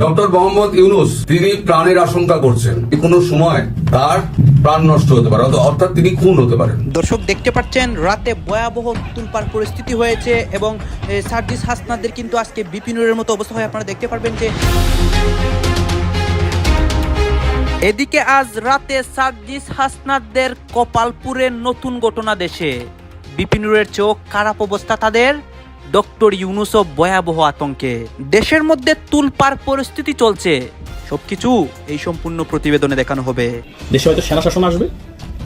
Doctor Mohammad Yunus, তিনি প্রাণের আশঙ্কা করছেন কোনো সময় তার প্রাণ নষ্ট হতে পারে, অর্থাৎ- তিনি খুন হতে পারেন। দর্শক, দেখতে পাচ্ছেন, রাতে ভয়াবহ তুলপার পরিস্থিতি হয়েছে এবং সার্জিস হাসনাদের কিন্তু আজকে বিপিনুরের মতো অবস্থা হয়। আপনারা দেখতে পারবেন যে এদিকে আজ রাতে সার্জিস হাসনাদের কপালপুরের নতুন ঘটনা দেশে। বিপিনুরের চোখ খারাপ অবস্থা তাদের। ডক্টর ইউনুসও ভয়াবহ আতঙ্কে। দেশের মধ্যে তুলপার পরিস্থিতি চলছে। সবকিছু এই সম্পূর্ণ প্রতিবেদনে দেখানো হবে। দেশে হয়তো সেনা শাসন আসবে,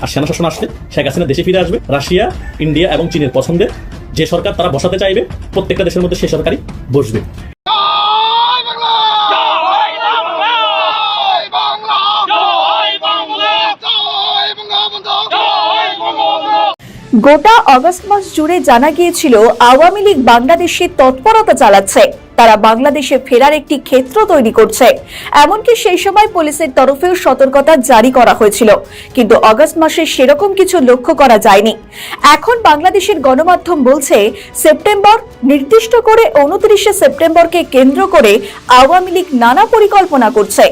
আর সেনা শাসন আসলে শেখ হাসিনা দেশে ফিরে আসবে। রাশিয়া, ইন্ডিয়া এবং চীনের পছন্দের যে সরকার তারা বসাতে চাইবে, প্রত্যেকটা দেশের মধ্যে সে সরকারই বসবে। গোটা অগস্ট মাস জুড়ে জানা গিয়েছিল, আওয়ামী লীগ বাংলাদেশে তৎপরতা চালাচ্ছে। তারা বাংলাদেশে ফেরার একটি ক্ষেত্র তৈরি করছে। এমনকি সেই সময় পুলিশের তরফেও সতর্কতা জারি করা হয়েছিল। কিন্তু অগস্ট মাসে সেরকম কিছু লক্ষ্য করা যায়নি। এখন বাংলাদেশের গণমাধ্যম বলছে, সেপ্টেম্বর নির্দিষ্ট করে উনত্রিশে সেপ্টেম্বরকে কেন্দ্র করে আওয়ামী লীগ নানা পরিকল্পনা করছে।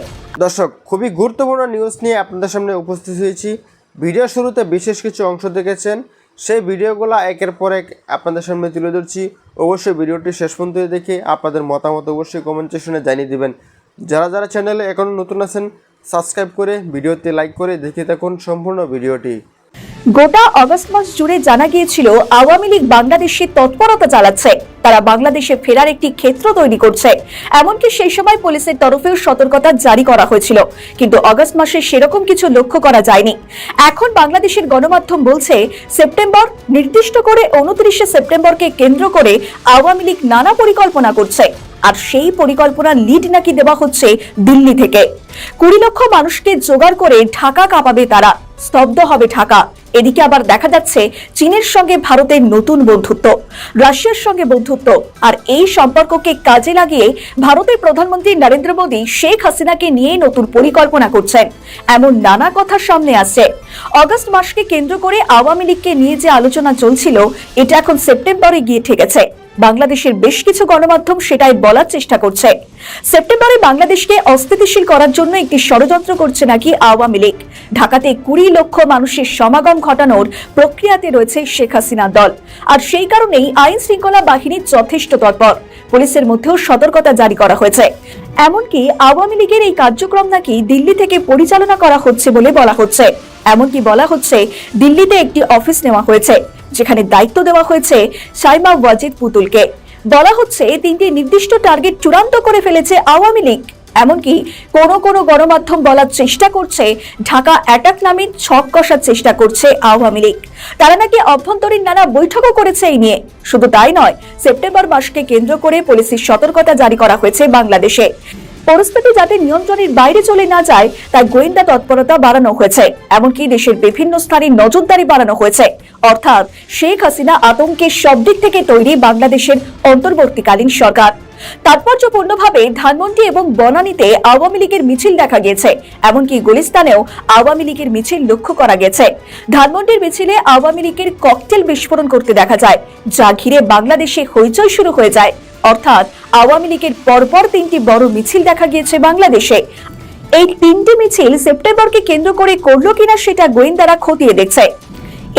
দর্শক, খুবই গুরুত্বপূর্ণ নিউজ নিয়ে আপনাদের সামনে উপস্থিত হয়েছি। ভিডিও শুরুতে বিশেষ কিছু অংশ দেখেছেন। সেই ভিডিওগুলো একের পর এক আপনাদের সামনে তুলে ধরছি। অবশ্যই ভিডিওটি শেষ পর্যন্ত দেখে আপনাদের মতামত অবশ্যই কমেন্ট সেকশনে জানিয়ে দেবেন। যারা যারা চ্যানেলে এখনও নতুন আছেন সাবস্ক্রাইব করে ভিডিওতে লাইক করে দেখে থাকুন সম্পূর্ণ ভিডিওটি। গোটা অগস্ট মাস জুড়ে জানা গিয়েছিল, আওয়ামী লীগ বাংলাদেশে তৎপরতা চালাচ্ছে। তারা বাংলাদেশে ফেরার একটি ক্ষেত্র তৈরি করছে। এমনকি সেই সময় পুলিশের তরফেও সতর্কতা জারি করা হয়েছিল। কিন্তু অগস্ট মাসে সেরকম কিছু লক্ষ্য করা যায়নি। এখন বাংলাদেশের গণমাধ্যম বলছে, সেপ্টেম্বর নির্দিষ্ট করে উনত্রিশে সেপ্টেম্বরকে কেন্দ্র করে আওয়ামী লীগ নানা পরিকল্পনা করছে। আর সেই পরিকল্পনার লিড নাকি দেওয়া হচ্ছে দিল্লি থেকে। কুড়ি লক্ষ মানুষকে জোগাড় করে ঢাকা কাঁপাবে তারা। স্তব্ধ হবে ঢাকা। এদিকে আবার দেখা যাচ্ছে চীনের সঙ্গে ভারতের নতুন বন্ধুত্ব, রাশিয়ার সঙ্গে বন্ধুত্ব, আর এই সম্পর্ককে কাজে লাগিয়ে ভারতের প্রধানমন্ত্রী নরেন্দ্র মোদী শেখ হাসিনাকে নিয়ে নতুন পরিকল্পনা করছেন। এমন নানা কথা সামনে আছে অগস্ট মাসকে কেন্দ্র করে আওয়ামী লীগকে নিয়ে যে আলোচনা চলছিল, এটা এখন সেপ্টেম্বরে গিয়ে ঠেকেছে। বাংলাদেশের বেশ কিছু গণমাধ্যম সেটাই বলার চেষ্টা করছে। সেপ্টেম্বরে বাংলাদেশকে অস্থিতিশীল করার জন্য একটি ষড়যন্ত্র করছে নাকি আওয়ামী লীগ। ঢাকাতে কুড়ি লক্ষ মানুষের সমাগম ঘটানোর প্রক্রিয়াতে রয়েছে শেখ হাসিনা দল। আর সেই কারণেই আইন শৃঙ্খলা বাহিনী যথেষ্ট তৎপর। পুলিশের মধ্যেও সতর্কতা জারি করা হয়েছে। এমনকি আওয়ামী লীগের এই কার্যক্রম নাকি দিল্লি থেকে পরিচালনা করা হচ্ছে বলে বলা হচ্ছে। এমনকি বলা হচ্ছে দিল্লিতে একটি অফিস নেওয়া হয়েছে। যেখানে দায়িত্ব দেওয়া হয়েছে সাইমা ওয়াজিদ পুতুলকে। বলা হচ্ছে, তিনটি নির্দিষ্ট টার্গেট চূড়ান্ত করে ফেলেছে আওয়ামী লীগ। এমনকি কোন কোন গণমাধ্যম বলার চেষ্টা করছে, ঢাকা অ্যাটাক নামে ছক কষার চেষ্টা করছে আওয়ামী লীগ। তারা নাকি অভ্যন্তরীণ নানা বৈঠকও করেছে এই নিয়ে। শুধু তাই নয়, সেপ্টেম্বর মাসকে কেন্দ্র করে পুলিশের সতর্কতা জারি করা হয়েছে বাংলাদেশে। পরিস্থিতি যাতে নিয়ন্ত্রণের বাইরে চলে না যায়, তাই গোয়েন্দা তৎপরতা বাড়ানো হয়েছে। এমনকি দেশের বিভিন্ন স্থানে নজরদারি বাড়ানো হয়েছে। অর্থাৎ শেখ হাসিনা আতঙ্কের সব দিক থেকে তৈরি বাংলাদেশের অন্তর্বর্তীকালীন সরকার। তাৎপর্যপূর্ণভাবে ধানমন্ডি এবং বনানীতে আওয়ামী লীগের মিছিল দেখা গিয়েছে এমনকি গুলিস্তানেও আওয়ামী লীগের মিছিল লক্ষ্য করা গেছে। ধানমন্ডির মিছিলে আওয়ামী লীগের ককটেল বিস্ফোরণ করতে দেখা যায়, যা ঘিরে বাংলাদেশে হইচই শুরু হয়ে যায়। অর্থাৎ আওয়ামী লীগের পরপর তিনটি বড় মিছিল দেখা গিয়েছে বাংলাদেশে। এই তিনটি মিছিল সেপ্টেম্বরকে কেন্দ্র করে করল কিনা সেটা গোয়েন্দারা খতিয়ে দেখছে।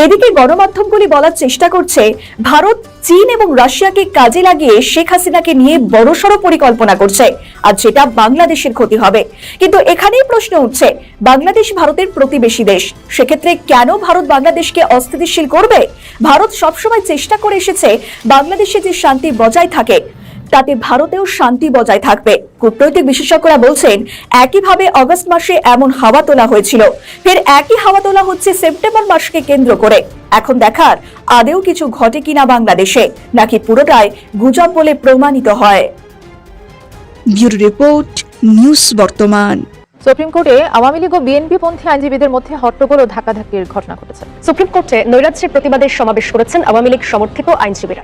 এদিকে গণমাধ্যমগুলি বলার চেষ্টা করছে, ভারত, চীন এবং রাশিয়াকে কাজে লাগিয়ে শেখ হাসিনাকে নিয়ে বড়সড় পরিকল্পনা করছে, আর যেটা বাংলাদেশের ক্ষতি হবে। কিন্তু এখানেই প্রশ্ন উঠছে, বাংলাদেশ ভারতের প্রতিবেশী দেশ, সেক্ষেত্রে কেন ভারত বাংলাদেশকে অস্থিতিশীল করবে? ভারত সবসময় চেষ্টা করে এসেছে বাংলাদেশে যে শান্তি বজায় থাকে তাতে ভারতেও শান্তি বজায় থাকবে। কূটনৈতিক বিশেষজ্ঞরা বলছেন একইভাবে অগস্ট মাসে এমন হাওয়া তোলা হয়েছিল। ফের একই হাওয়া তোলা হচ্ছে সেপ্টেম্বর মাসকে কেন্দ্র করে। এখন দেখার আদেও কিছু ঘটে কিনা বাংলাদেশে নাকি পুরোটাই গুজব বলে প্রমাণিত হয়। ব্যুরো রিপোর্ট নিউজ বর্তমান। সুপ্রিম কোর্টে আওয়ামী লীগ ও বিএনপি পন্থী আইনজীবীদের মধ্যে হট্টগোল ও ধাক্কাধাক্কির ঘটনা ঘটেছে। সুপ্রিম কোর্টে নৈরাজ্যের প্রতিবাদের সমাবেশ করেছেন আওয়ামী লীগ সমর্থিত আইনজীবীরা।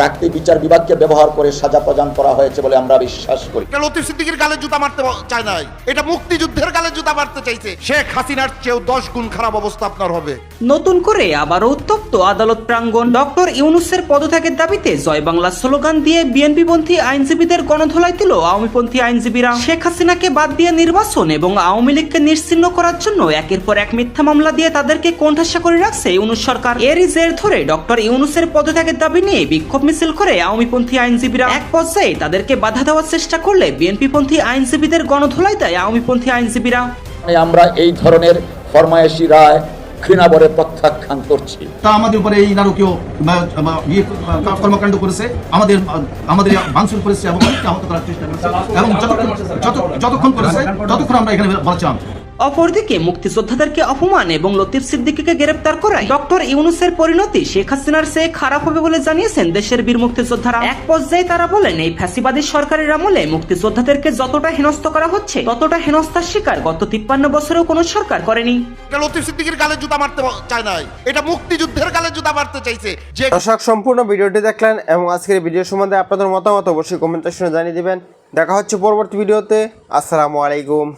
রাখতে বিচার বিভাগকে ব্যবহার করে সাজা প্রদান করা হয়েছে বলে আমরা বিশ্বাস করি। এটা লতিফ সিদ্দিকির গালে জুতা মারতে চায় নাই। এটা মুক্তিযুদ্ধের গালে জুতা মারতে চাইছে। শেখ হাসিনার চেয়েও দশ গুণ খারাপ অবস্থা আপনার হবে। নতুন করে আবারও উত্তপ্ত আদালত প্রাঙ্গণ ডক্টর ইউনুসের পদত্যাগের দাবিতে জয় বাংলা স্লোগান দিয়ে বিএনপি পন্থী আইনজীবীদের গণধোলাই দিল আওয়ামীপন্থী আইনজীবীরা। শেখ হাসিনাকে বাদ দিয়ে নির্বাচন এবং আওয়ামী লীগকে নিশ্চিহ্ন করার জন্য একের পর এক মিথ্যা মামলা দিয়ে তাদেরকে কোণঠাসা করে রাখছে ইউনুস সরকার। এরই জের ধরে ডক্টর ইউনুসের পদত্যাগের দাবি নিয়ে বিক্ষোভ মিছিল করে আওয়ামীপন্থী আইনজীবীরা এক পর্যায়ে তাদেরকে বাধা দেওয়ার চেষ্টা করলে বিএনপি পন্থী আইনজীবীদের গণধোলাই দেয় আওয়ামীপন্থী আইনজীবীরা। আমরা এই ধরনের ফরমায়েশি রায় ঘৃণাবরে প্রত্যাখ্যান করছি। তা আমাদের উপরে এই নারকীয় ইয়ে, কর্মকাণ্ড করেছে আমাদের আমাদের ভাঙচুর করেছে এবং আহত করার চেষ্টা করেছে। এবং যতক্ষণ যতক্ষণ করেছে ততক্ষণ আমরা এখানে বলছিলাম। অপরদিকে মুক্তিযোদ্ধাদেরকে অপমান এবং লতিফ সিদ্দিকীকে গ্রেপ্তার করায় ডক্টর ইউনুসের পরিণতি শেখ হাসিনার চেয়ে খারাপ হবে বলে জানিয়েছেন দেশের বীর মুক্তিযোদ্ধারা। এক পর্যায়ে তারা বলেন এই ফ্যাসিবাদী সরকারের আমলে মুক্তিযোদ্ধাদেরকে যতটা হেনস্থ করা হচ্ছে ততটা হেনস্থার শিকার গত তিপ্পান্ন বছরেও কোনো সরকার করেনি। এটা লতিফ সিদ্দিকির গালে জুতা মারতে চায় নাই। এটা মুক্তিযুদ্ধের গালে জুতা মারতে চাইছে। যে দর্শক সম্পূর্ণ ভিডিওটি দেখলেন এবং আজকের ভিডিও সম্বন্ধে আপনাদের মতামত অবশ্যই কমেন্ট সেকশনে জানিয়ে দিবেন। দেখা হচ্ছে পরবর্তী ভিডিওতে। আসসালামু আলাইকুম।